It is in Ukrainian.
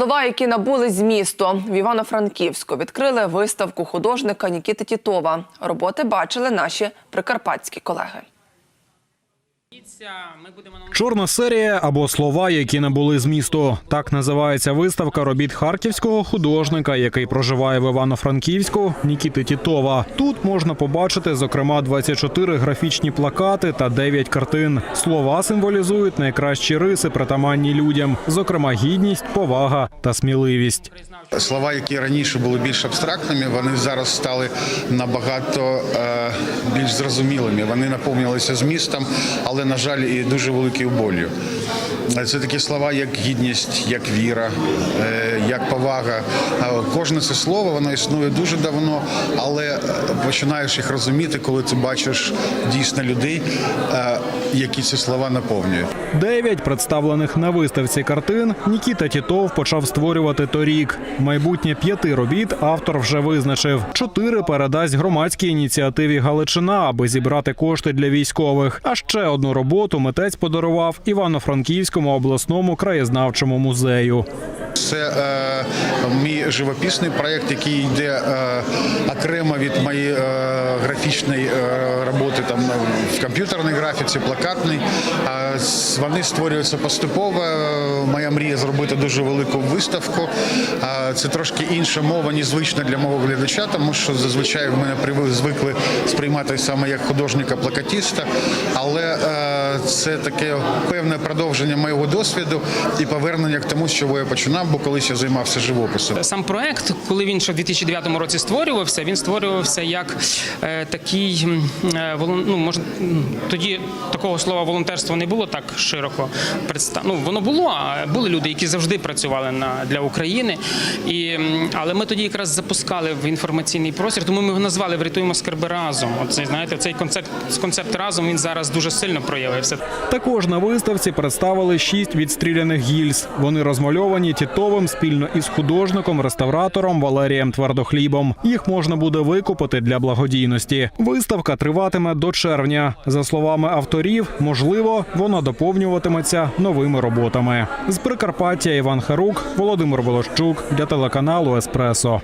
Слова, які набули змісту в Івано-Франківську, відкрили виставку художника Нікіти Тітова. Роботи бачили наші прикарпатські колеги. Ми будемо Чорна серія або слова, які набули змісту. Так називається виставка робіт харківського художника, який проживає в Івано-Франківську, Нікіти Тітова. Тут можна побачити, зокрема, 24 графічні плакати та 9 картин. Слова символізують найкращі риси, притаманні людям, зокрема гідність, повага та сміливість. Слова, які раніше були більш абстрактними, вони зараз стали набагато е, більш зрозумілими. Вони наповнилися змістом, але на жаль, і дуже великою болю. Це такі слова, як гідність, як віра, е, як повага. Е, Кожне це слово воно існує дуже давно, але е, починаєш їх розуміти, коли ти бачиш дійсно людей, е, які ці слова наповнюють. Дев'ять представлених на виставці картин Нікіта Тітов почав створювати торік. Майбутнє п'яти робіт автор вже визначив. Чотири передасть громадській ініціативі Галичина, аби зібрати кошти для військових. А ще одну роботу митець подарував Івано-Франківському обласному краєзнавчому музею. Це е, мій живописний проєкт, який йде е, окремо від моєї е, графічної е, роботи там в комп'ютерній графіці, плакатній. А с- вони створюються поступово. Е, Моя мрія зробити дуже велику виставку. А Це трошки інша мова, незвична для мого глядача, тому що зазвичай в мене звикли сприймати саме як художника-плакатіста. Але е, це таке певне продовження моєго досвіду і повернення к тому, чого я починав, бо колись я займався живописом. Сам проект, коли він ще в 2009 році створювався, він створювався як е, такий е, ну, може, тоді такого слова волонтерство не було так широко. Ну, воно було, а були люди, які завжди працювали на для України. І, але ми тоді якраз запускали в інформаційний простір, тому ми його назвали Врятуємо скарби разом. Оце знаєте, цей концепт концепт разом він зараз дуже сильно проявився. Також на виставці представили шість відстріляних гільз. Вони розмальовані Тітовим спільно із художником, реставратором Валерієм Твердохлібом. Їх можна буде викупити для благодійності. Виставка триватиме до червня. За словами авторів, можливо, вона доповнюватиметься новими роботами. З Прикарпаття Іван Харук, Володимир Волощук для телеканалу Еспресо.